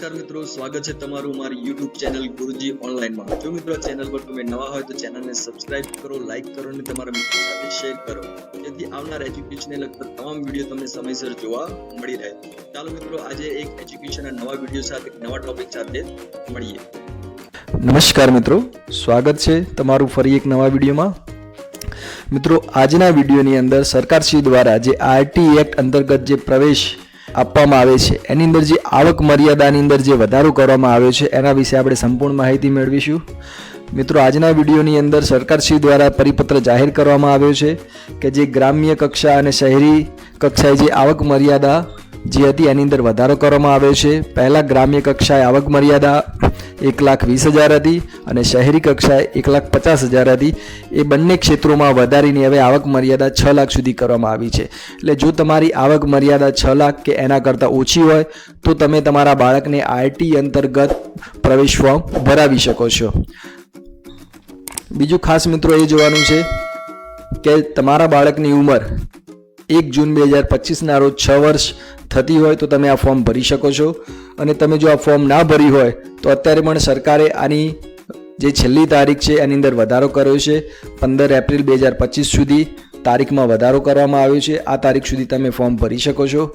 નમસ્કાર મિત્રો, સ્વાગત છે તમારું મારી યુટ્યુબ ચેનલ ગુરુજી ઓનલાઈનમાં. જો મિત્રો ચેનલ પર તમે નવા હોય તો ચેનલને સબસ્ક્રાઇબ કરો લાઇક કરો અને તમારા મિત્રો સાથે શેર કરો. જેથી આવનાર એજ્યુકેશનને લગતા તમામ વીડિયો તમને સમયસર જોવા મળી રહે. ચાલો મિત્રો, આજે એક એજ્યુકેશનના નવા વીડિયો સાથે નવા ટોપિક સાથે મળીએ. નમસ્કાર મિત્રો, સ્વાગત છે તમારું ફરી એક નવા વિડીયોમાં. મિત્રો, આજના વિડીયોની અંદર સરકારશ્રી દ્વારા જે આરટી એક્ટ અંતર્ગત જે પ્રવેશ આપવામાં આવે છે. એની અંદર જે આવક મર્યાદાની અંદર જે વધારો કરવામાં આવ્યો છે, એના વિશે આપણે સંપૂર્ણ માહિતી મેળવીશું. મિત્રો, આજના વિડીયોની અંદર સરકારશ્રી દ્વારા પરિપત્ર જાહેર કરવામાં આવ્યો છે કે જે ગ્રામ્ય કક્ષા અને શહેરી કક્ષાએ જે આવક મર્યાદા જે હતી, એની અંદર વધારો કરવામાં આવ્યો છે. પહેલાં ગ્રામ્ય કક્ષાએ આવક મર્યાદા એક લાખ વીસ હજાર હતી અને શહેરી કક્ષાએ એક લાખ પચાસ હજાર હતી. એ બંને ક્ષેત્રોમાં વધારીને હવે આવક મર્યાદા છ લાખ સુધી કરવામાં આવી છે. એટલે જો તમારી આવક મર્યાદા છ લાખ કે એના કરતાં ઓછી હોય, તો તમે તમારા બાળકને આરટી અંતર્ગત પ્રવેશ ફોર્મ ભરાવી શકો છો. બીજું ખાસ મિત્રો એ જોવાનું છે કે તમારા બાળકની ઉંમર એક જૂન બે હજાર પચીસના રોજ છ વર્ષ થતી હોય તો તમે આ ફોર્મ ભરી શકો છો. અને તમે જો આ ફોર્મ ના ભરી હોય તો અત્યારે પણ સરકારે આની જે છેલ્લી તારીખ છે એની અંદર વધારો કર્યો છે. પંદર એપ્રિલ બે હજાર પચીસ સુધી તારીખમાં વધારો કરવામાં આવ્યો છે. આ તારીખ સુધી તમે ફોર્મ ભરી શકો છો.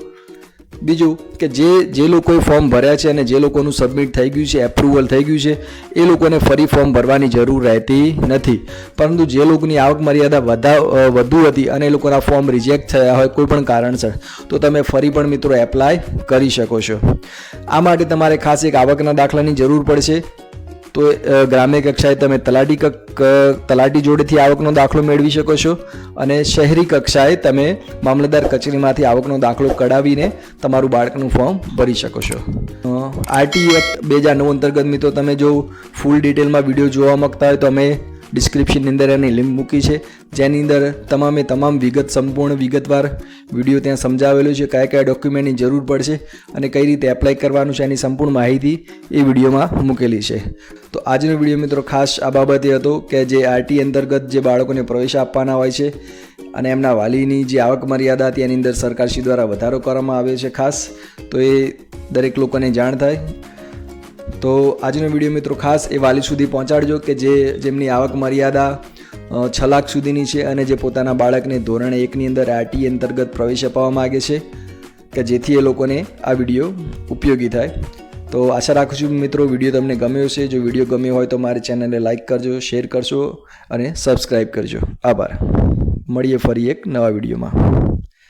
બીજું કે જે જે લોકોએ ફોર્મ ભર્યા છે અને જે લોકોનું સબમિટ થઈ ગયું છે એપ્રુવલ થઈ ગયું છે, એ લોકોને ફરી ફોર્મ ભરવાની જરૂર રહેતી નથી. પરંતુ જે લોકોની આવક મર્યાદા વધા વધુ હતી અને એ લોકોના ફોર્મ રિજેક્ટ થયા હોય કોઈ પણ કારણસર, તો તમે ફરી પણ મિત્રો એપ્લાય કરી શકો છો. આ માટે તમારે ખાસ એક આવકના દાખલાની જરૂર પડશે. તો ગ્રામ્ય કક્ષાએ તમે તલાટી તલાટી જોડેથી આવકનો દાખલો મેળવી શકો છો અને શહેરી કક્ષાએ તમે મામલતદાર કચેરીમાંથી આવકનો દાખલો કઢાવીને તમારું બાળકનું ફોર્મ ભરી શકો છો. આરટી એક્ટ બે હજાર નવ અંતર્ગત મિત્રો, તમે જો ફૂલ ડિટેલમાં વીડિયો જોવા માગતા હોય તો અમે ડિસ્ક્રિપ્શનની અંદર એની લિંક મૂકી છે. જેની અંદર તમામે તમામ વિગત, સંપૂર્ણ વિગતવાર વીડિયો ત્યાં સમજાવેલું છે, કયા કયા ડોક્યુમેન્ટની જરૂર પડશે અને કઈ રીતે એપ્લાય કરવાનું છે એની સંપૂર્ણ માહિતી એ વિડીયોમાં મૂકેલી છે. તો આજનો વીડિયો મિત્રો ખાસ આ બાબતે હતો કે જે આરટી અંતર્ગત જે બાળકોને પ્રવેશ આપવાના હોય છે અને એમના વાલીની જે આવક મર્યાદા હતી એની અંદર સરકારશ્રી દ્વારા વધારો કરવામાં આવ્યો છે ખાસ, તો એ દરેક લોકોને જાણ થાય. તો આજનો વીડિયો મિત્રો ખાસ એ વાલી સુધી પહોંચાડજો કે જે જેમની આવક મર્યાદા છ લાખ સુધીની છે અને જે પોતાના બાળકને ધોરણ એકની અંદર આરટી અંતર્ગત પ્રવેશ અપાવવા માગે છે કે જેથી એ લોકોને આ વીડિયો ઉપયોગી થાય. તો આશા રાખું છું મિત્રો વીડિયો તમને ગમ્યો છે જો વીડિયો ગમ્યો હોય તો મારી ચેનલને લાઇક કરજો, શેર કરશો અને સબસ્ક્રાઈબ કરજો. આભાર. મળીએ ફરી એક નવા વિડીયોમાં.